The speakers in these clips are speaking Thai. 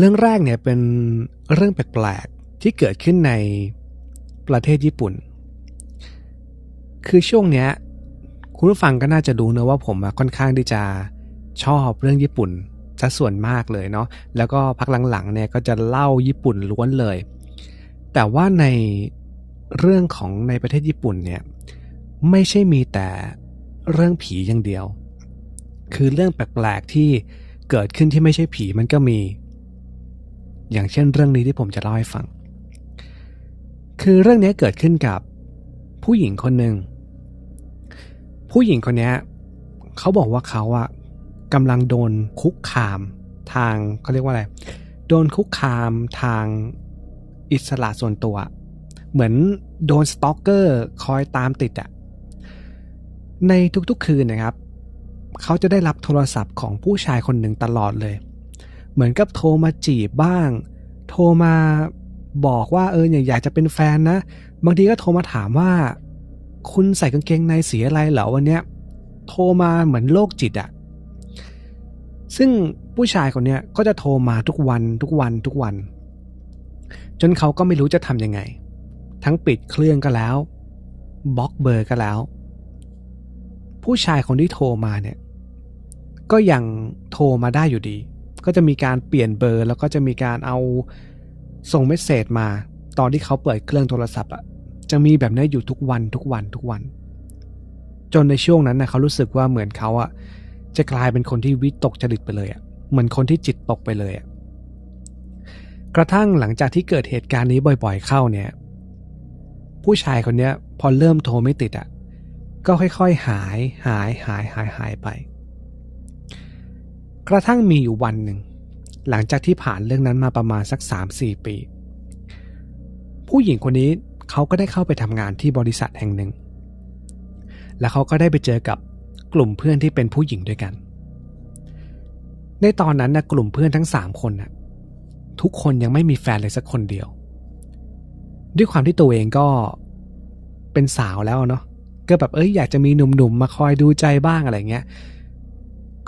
เรื่องแรกเนี่ยเป็นเรื่องแปลกๆที่เกิดขึ้นในประเทศญี่ปุ่น คือช่วงเนี้ยคุณผู้ฟังก็น่าจะดูนะว่าผมค่อนข้างที่จะชอบเรื่องญี่ปุ่นซะส่วนมากเลยเนาะ แล้วก็พักหลังๆเนี่ยก็จะเล่าญี่ปุ่นล้วนเลย แต่ว่าในเรื่องของในประเทศญี่ปุ่นเนี่ยไม่ใช่มีแต่เรื่องผีอย่างเดียว คือเรื่องแปลกๆที่เกิดขึ้นที่ไม่ใช่ผีมันก็มี อย่างเช่นเรื่องนี้ที่ผมจะเล่าให้ฟัง คือเรื่องนี้เกิดขึ้นกับผู้หญิงคนหนึ่ง ผู้หญิงคนนี้เขาบอกว่าเขาอะกำลังโดนคุกคามทางเขาเรียกว่าอะไร โดนคุกคามทางอิสระส่วนตัว เหมือนโดนสตอกเกอร์คอยตามติดอะในทุกๆคืนนะครับ เขาจะได้รับโทรศัพท์ของผู้ชายคนหนึ่งตลอดเลย เหมือนกับโทรมาจีบบ้าง โทรมาบอกว่าเอออยากจะเป็นแฟนนะ บางทีก็โทรมาถามว่า คุณใส่กางเกงในสีอะไรเหรอวันเนี้ยโทรมาเหมือนโรคจิตอะซึ่งผู้ชายคนนี้ก็จะโทรมาทุกวันทุกวันทุกวัน จนเขาก็ไม่รู้จะทำยังไง ทั้งปิดเครื่องก็แล้วบล็อกเบอร์ก็แล้ว ผู้ชายคนที่โทรมาเนี่ย ก็ยังโทรมาได้อยู่ดี ก็จะมีการเปลี่ยนเบอร์ แล้วก็จะมีการเอาส่งเมสเซจมา ตอนที่เขาเปิดเครื่องโทรศัพท์อะจะมีแบบนี้อยู่ทุกวันทุกวันทุกวัน จนในช่วงนั้นนะเขารู้สึกว่าเหมือนเขาอะจะกลายเป็นคนที่วิตกจริตไปเลยอะเหมือนคนที่จิตตกไปเลยอะกระทั่งหลังจากที่เกิดเหตุการณ์นี้บ่อยๆ เข้าเนี่ย ผู้ชายคนนี้พอเริ่มโทรไม่ติดอะก็ค่อยๆ หายหายหายหายหายไป กระทั่งมีอยู่วันหนึ่ง หลังจากที่ผ่านเรื่องนั้นมาประมาณสัก 3-4 ปี ผู้หญิงคนนี้เขาก็ได้เข้าไปทำงานที่บริษัทแห่งหนึ่ง แล้วเขาก็ได้ไปเจอกับกลุ่มเพื่อนที่เป็นผู้หญิงด้วยกัน ในตอนนั้นนะกลุ่มเพื่อนทั้งสามคนนะทุกคนยังไม่มีแฟนเลยสักคนเดียว ด้วยความที่ตัวเองก็เป็นสาวแล้วเนาะก็แบบเอ้ยอยากจะมีหนุ่มๆมาคอยดูใจบ้างอะไรเงี้ย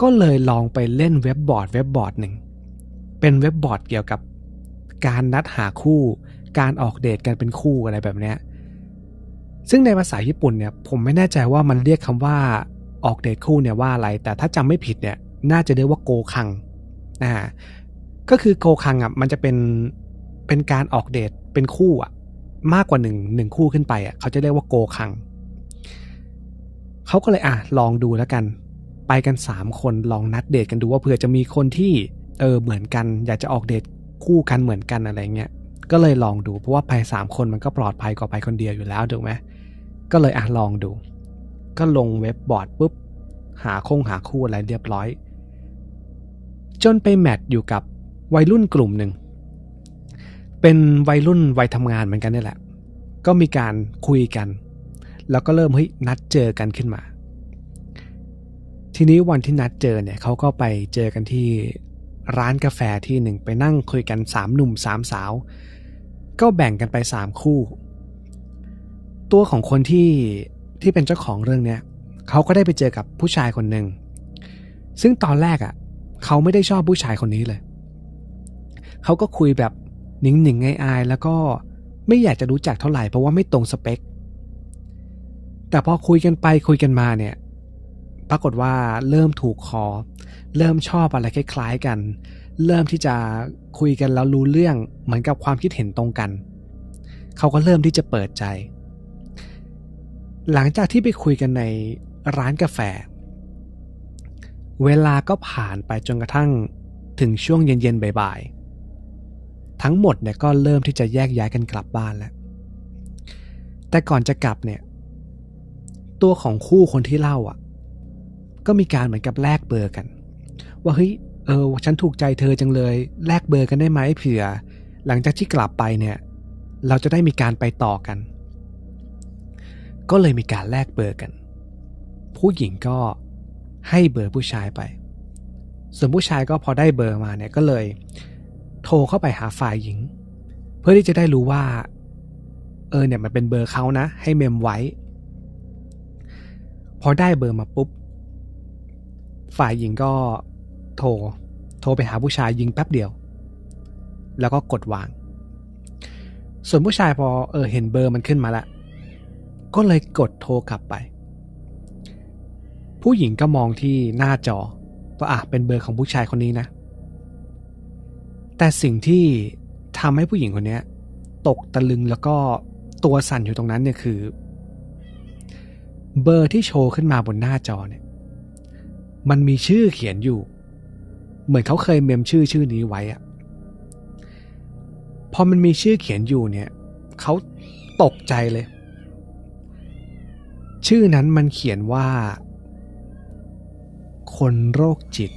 ก็เลยลองไปเล่นเว็บบอร์ดเว็บบอร์ดหนึ่ง เป็นเว็บบอร์ดเกี่ยวกับการนัดหาคู่ การออกเดทกันเป็นคู่อะไรแบบเนี้ย ซึ่งในภาษาญี่ปุ่นเนี่ย ผมไม่แน่ใจว่ามันเรียกคำว่าออกเดทคู่เนี่ยว่าอะไร แต่ถ้าจำไม่ผิดเนี่ย น่าจะเรียกว่าโกคังนะฮะก็คือโกคังอะมันจะเป็นเป็นการออกเดทเป็นคู่อะ มากกว่าหนึ่งหนึ่งคู่ขึ้นไปอะเขาจะเรียกว่าโกคังเขาก็เลยอะลองดูแล้วกัน ไปกันสามคนลองนัดเดทกันดูว่าเผื่อจะมีคนที่เออเหมือนกัน อยากจะออกเดทคู่กันเหมือนกันอะไรเงี้ยก็เลยลองดูเพราะว่าไปสามคนมันก็ปลอดภัยกว่าไปคนเดียวอยู่แล้วถูกไหมก็เลยอะลองดู ก็ลงเว็บบอร์ดปุ๊บ หาคงหาคู่อะไรเรียบร้อย จนไปแมทอยู่กับวัยรุ่นกลุ่มหนึ่ง เป็นวัยรุ่นวัยทำงานเหมือนกันนี่แหละ ก็มีการคุยกัน แล้วก็เริ่มเฮ้ยนัดเจอกันขึ้นมา ทีนี้วันที่นัดเจอเนี่ยเขาก็ไปเจอกันที่ร้านกาแฟที่หนึ่งไปนั่งคุยกันสามหนุ่มสามสาว ก็แบ่งกันไปสามคู่ ตัวของคนที่ที่เป็นเจ้าของเรื่องเนี้ยเขาก็ได้ไปเจอกับผู้ชายคนหนึ่งซึ่งตอนแรกอะ่ะเขาไม่ได้ชอบผู้ชายคนนี้เลย เขาก็คุยแบบหนิงหนิงอายๆแล้วก็ไม่อยากจะรู้จักเท่าไหร่เพราะว่าไม่ตรงสเปค แต่พอคุยกันไปคุยกันมาเนี่ย ปรากฏว่าเริ่มถูกคอ เริ่มชอบอะไรคล้ายๆกัน เริ่มที่จะคุยกันแล้วรู้เรื่องเหมือนกับความคิดเห็นตรงกัน เขาก็เริ่มที่จะเปิดใจ หลังจากที่ไปคุยกันในร้านกาแฟ เวลาก็ผ่านไปจนกระทั่งถึงช่วงเย็นๆบ่ายๆ ทั้งหมดเนี่ยก็เริ่มที่จะแยกย้ายกันกลับบ้านแล้ว แต่ก่อนจะกลับเนี่ย ตัวของคู่คนที่เล่าอะ ก็มีการเหมือนกับแลกเบอร์กัน ว่าเฮ้ยเออฉันถูกใจเธอจังเลย แลกเบอร์กันได้ไหมเผื่อ หลังจากที่กลับไปเนี่ย เราจะได้มีการไปต่อกัน ก็เลยมีการแลกเบอร์กัน ผู้หญิงก็ให้เบอร์ผู้ชายไป ส่วนผู้ชายก็พอได้เบอร์มาเนี่ยก็เลย โทรเข้าไปหาฝ่ายหญิง เพื่อที่จะได้รู้ว่า เออเนี่ยมันเป็นเบอร์เขานะ ให้เมมไว้ พอได้เบอร์มาปุ๊บ ฝ่ายหญิงก็โทร โทรไปหาผู้ชายยิงแป๊บเดียว แล้วก็กดวาง ส่วนผู้ชายพอเออเห็นเบอร์มันขึ้นมาแล้วก็เลยกดโทรกลับไป ผู้หญิงก็มองที่หน้าจอว่าอะเป็นเบอร์ของผู้ชายคนนี้นะ แต่สิ่งที่ทำให้ผู้หญิงคนนี้ตกตะลึงแล้วก็ตัวสั่นอยู่ตรงนั้นเนี่ยคือ เบอร์ที่โชว์ขึ้นมาบนหน้าจอเนี่ย มันมีชื่อเขียนอยู่ เหมือนเขาเคยเมมชื่อชื่อนี้ไว้อะพอมันมีชื่อเขียนอยู่เนี่ยเขาตกใจเลย ชื่อนั้นมันเขียนว่า คนโรคจิต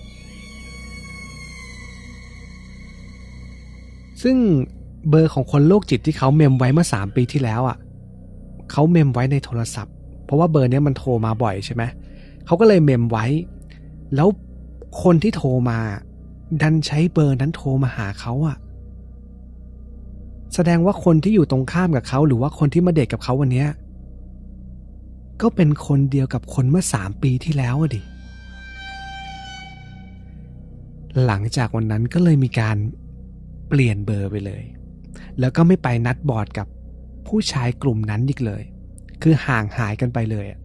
ซึ่งเบอร์ของคนโรคจิตที่เขาเมมไว้เมื่อ3ปีที่แล้วอะเขาเมมไว้ในโทรศัพท์ เพราะว่าเบอร์นี้มันโทรมาบ่อยใช่ไหมเขาก็เลยเมมไว้ แล้วคนที่โทรมา ดันใช้เบอร์นั้นโทรมาหาเขาอะแสดงว่าคนที่อยู่ตรงข้ามกับเขา หรือว่าคนที่มาเด็กกับเขาวันนี้ก็เป็นคนเดียวกับคนเมื่อสามปีที่แล้วอะดิ หลังจากวันนั้นก็เลยมีการเปลี่ยนเบอร์ไปเลย แล้วก็ไม่ไปนัดบอร์ดกับผู้ชายกลุ่มนั้นอีกเลย คือห่างหายกันไปเลยอะ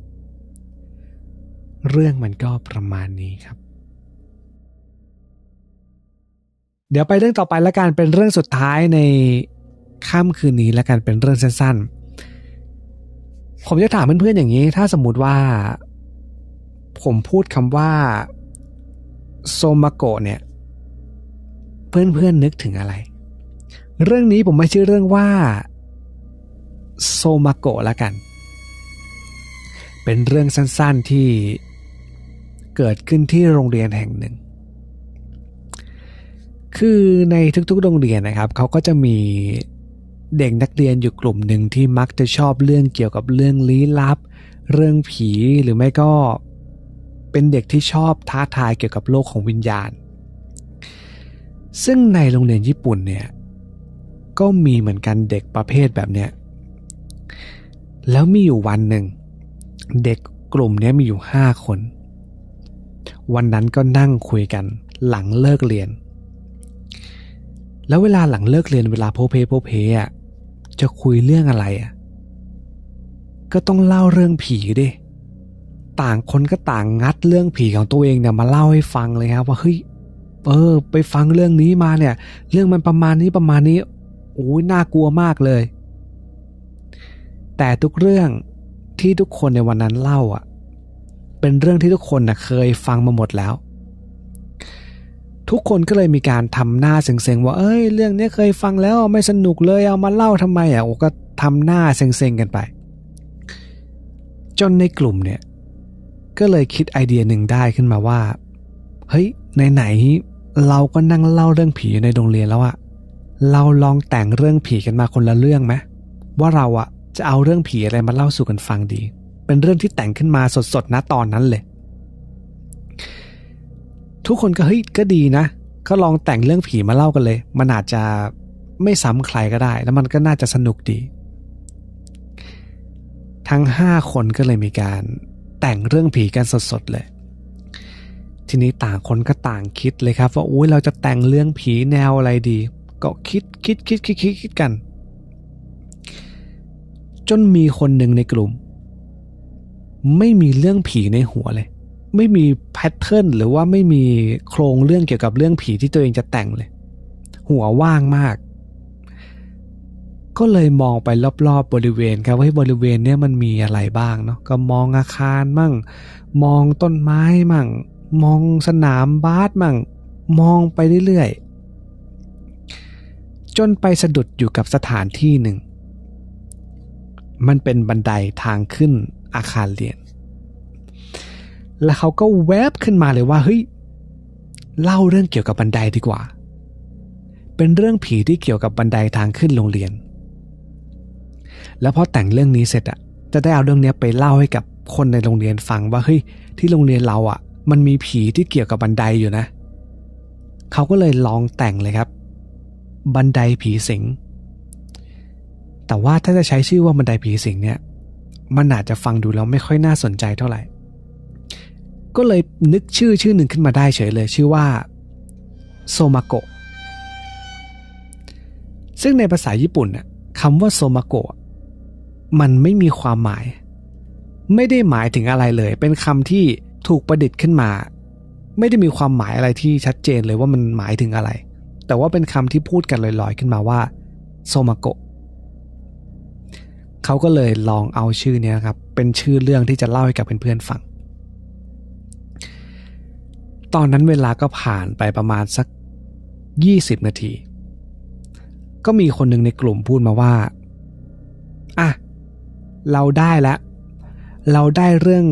เรื่องมันก็ประมาณนี้ครับ เดี๋ยวไปเรื่องต่อไปล้วกันเป็นเรื่องสุดท้ายในค่ำคืนนี้ล้วกันเป็นเรื่องสั้นๆ ผมจะถามเพื่อนๆอย่างนี้ ถ้าสมมติว่า ผมพูดคำว่าโซมาโกะเนี่ย เพื่อนๆนึกถึงอะไร เรื่องนี้ผมไม่ชื่อเรื่องว่าโซมาโกะละกัน เป็นเรื่องสั้นๆที่ เกิดขึ้นที่โรงเรียนแห่งหนึ่ง คือในทุกๆ โรงเรียนนะครับเขาก็จะมีเด็กนักเรียนอยู่กลุ่มหนึ่งที่มักจะชอบเรื่องเกี่ยวกับเรื่องลี้ลับ เรื่องผีหรือไม่ก็เป็นเด็กที่ชอบท้าทายเกี่ยวกับโลกของวิญญาณ ซึ่งในโรงเรียนญี่ปุ่นเนี่ยก็มีเหมือนกันเด็กประเภทแบบเนี้ยแล้วมีอยู่วันหนึ่ง เด็กกลุ่มนี้มีอยู่ห้าคน วันนั้นก็นั่งคุยกัน หลังเลิกเรียน แล้วเวลาหลังเลิกเรียนเวลาโพเพโพเพอะจะคุยเรื่องอะไรอะก็ต้องเล่าเรื่องผีดิต่างคนก็ต่างงัดเรื่องผีของตัวเองเนี่ยมาเล่าให้ฟังเลยครับว่าเฮ้ยเออ ไปฟังเรื่องนี้มาเนี่ย เรื่องมันประมาณนี้ประมาณนี้โอ้ยน่ากลัวมากเลย แต่ทุกเรื่องที่ทุกคนในวันนั้นเล่าอะ เป็นเรื่องที่ทุกคนนะเคยฟังมาหมดแล้ว ทุกคนก็เลยมีการทำหน้าเซ็งๆว่าเอ้ย เรื่องนี้เคยฟังแล้วไม่สนุกเลยเอามาเล่าทำไมอะโอ้ก็ทำหน้าเซ็งๆกันไป จนในกลุ่มเนี่ยก็เลยคิดไอเดียหนึ่งได้ขึ้นมาว่า เฮ้ยไหนๆเราก็นั่งเล่าเรื่องผีอยู่ในโรงเรียนแล้วอะเราลองแต่งเรื่องผีกันมาคนละเรื่องไหมว่าเราอะจะเอาเรื่องผีอะไรมาเล่าสู่กันฟังดี เป็นเรื่องที่แต่งขึ้นมาสดๆนะตอนนั้นเลย ทุกคนก็เฮ้ยก็ดีนะ ก็ลองแต่งเรื่องผีมาเล่ากันเลย มันอาจจะไม่ซ้ำใครก็ได้ แล้วมันก็น่าจะสนุกดี ทั้งห้าคนก็เลยมีการแต่งเรื่องผีกันสดๆเลย ทีนี้ต่างคนก็ต่างคิดเลยครับ ว่าอุ้ยเราจะแต่งเรื่องผีแนวอะไรดี ก็คิดคิดคิดคิดคิดคิดกัน จนมีคนหนึ่งในกลุ่ม ไม่มีเรื่องผีในหัวเลย ไม่มีแพทเทิร์นหรือว่าไม่มีโครงเรื่องเกี่ยวกับเรื่องผีที่ตัวเองจะแต่งเลย หัวว่างมาก ก็เลยมองไปรอบๆบบริเวณครับว่าบริเวณนี้มันมีอะไรบ้างเนาะก็มองอาคารมั่ง มองต้นไม้มั่ง มองสนามบาสมั่ง มองไปเรื่อยๆ จนไปสะดุดอยู่กับสถานที่หนึ่งมันเป็นบันไดทางขึ้น อาคารเรียน แล้วเขาก็แวบขึ้นมาเลยว่าเฮ้ยเล่าเรื่องเกี่ยวกับบันไดดีกว่า เป็นเรื่องผีที่เกี่ยวกับบันไดทางขึ้นโรงเรียน แล้วพอแต่งเรื่องนี้เสร็จอะจะได้เอาเรื่องนี้ไปเล่าให้กับคนในโรงเรียนฟังว่าเฮ้ยที่โรงเรียนเราอะมันมีผีที่เกี่ยวกับบันไดอยู่นะ เขาก็เลยลองแต่งเลยครับ บันไดผีสิง แต่ว่าถ้าจะใช้ชื่อว่าบันไดผีสิงเนี่ย มันอาจจะฟังดูแล้วไม่ค่อยน่าสนใจเท่าไหร่ ก็เลยนึกชื่อชื่อหนึ่งขึ้นมาได้เฉยเลย ชื่อว่าโซมาโกะซึ่งในภาษาญี่ปุ่นน่ะคำว่าโซมาโกะมันไม่มีความหมาย ไม่ได้หมายถึงอะไรเลย เป็นคำที่ถูกประดิษฐ์ขึ้นมา ไม่ได้มีความหมายอะไรที่ชัดเจนเลยว่ามันหมายถึงอะไร แต่ว่าเป็นคำที่พูดกันลอยๆขึ้นมาว่าโซมาโกะ เขาก็เลยลองเอาชื่อเนี้ยครับ เป็นชื่อเรื่องที่จะเล่าให้กับเพื่อนๆฟัง ตอนนั้นเวลาก็ผ่านไปประมาณสัก 20 นาที ก็มีคนหนึ่งในกลุ่มพูดมาว่า อะ เราได้แล้ว เราได้เรื่อง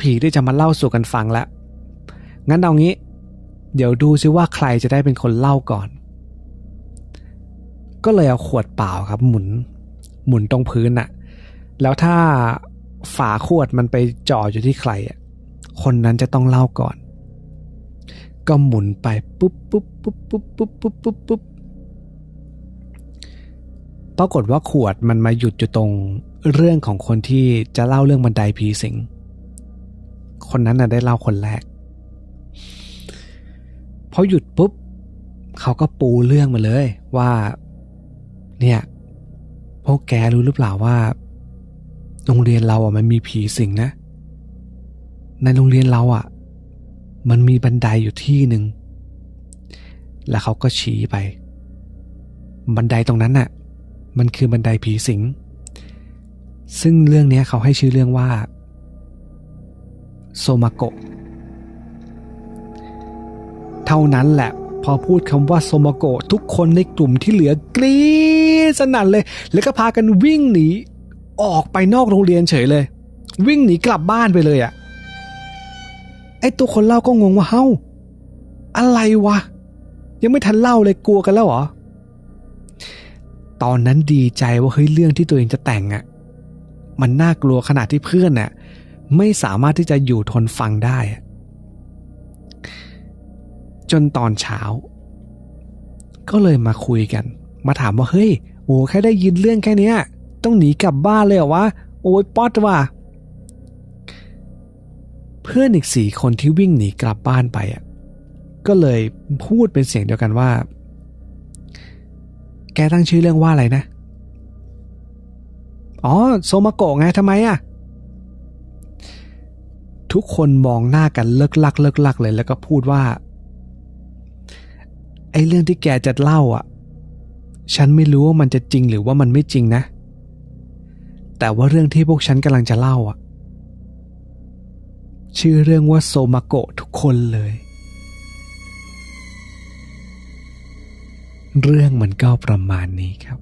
ผีที่จะมาเล่าสู่กันฟังแล้ว งั้นเอางี้ เดี๋ยวดูซิว่าใครจะได้เป็นคนเล่าก่อน ก็เลยเอาขวดเปล่าครับหมุน หมุนตรงพื้นอะแล้วถ้าฝาขวดมันไปจ่ออยู่ที่ใครอะคนนั้นจะต้องเล่าก่อน ก็หมุนไปปุ๊บปุ๊บปุ๊บปุ๊บปุ๊บปุ๊บปุ๊บปุ๊บปรากฏว่าขวดมันมาหยุดอยู่ตรงเรื่องของคนที่จะเล่าเรื่องบันไดผีสิง คนนั้นน่ะได้เล่าคนแรกพอหยุดปุ๊บเขาก็ปูเรื่องมาเลยว่า เนี่ย พวกแกรู้หรือเปล่าว่า โรงเรียนเราอะมันมีผีสิงนะ ในโรงเรียนเราอะ มันมีบันไดอยู่ที่หนึ่ง แล้วเขาก็ชี้ไป บันไดตรงนั้นน่ะ มันคือบันไดผีสิง ซึ่งเรื่องนี้เขาให้ชื่อเรื่องว่า โซมาโกะ เท่านั้นแหละพอพูดคำว่าโซมาโกะทุกคนในกลุ่มที่เหลือกรี๊ด สนั่นเลย แล้วก็พากันวิ่งหนีออกไปนอกโรงเรียนเฉยเลย วิ่งหนีกลับบ้านไปเลยอะ่ะไอตัวคนเล่าก็งงว่าเฮ้าอะไรวะ ยังไม่ทันเล่าเลยกลัวกันแล้วเหรอตอนนั้นดีใจว่าเฮ้ยเรื่องที่ตัวเองจะแต่งอะ่ะมันน่ากลัวขนาดที่เพื่อนน่ะไม่สามารถที่จะอยู่ทนฟังได้ จนตอนเช้า ก็เลยมาคุยกัน มาถามว่าเฮ้ย อ้แค่ได้ยินเรื่องแค่นี้ต้องหนีกลับบ้านเลยเหรอวะ โอ้ยป๊อดว่ะ เพื่อนอีกสี่คนที่วิ่งหนีกลับบ้านไปอะ ก็เลยพูดเป็นเสียงเดียวกันว่า แกตั้งชื่อเรื่องว่าอะไรนะ อ๋อ โซมาโกะไงทำไมอะ ทุกคนมองหน้ากันเลิกลักเลิกลักเลยแล้วก็พูดว่า ไอ้เรื่องที่แกจะเล่าอะ ฉันไม่รู้ว่ามันจะจริงหรือว่ามันไม่จริงนะ แต่ว่าเรื่องที่พวกฉันกำลังจะเล่าอะ ชื่อเรื่องว่าโซมาโกะทุกคนเลย เรื่องมันก็ประมาณนี้ครับ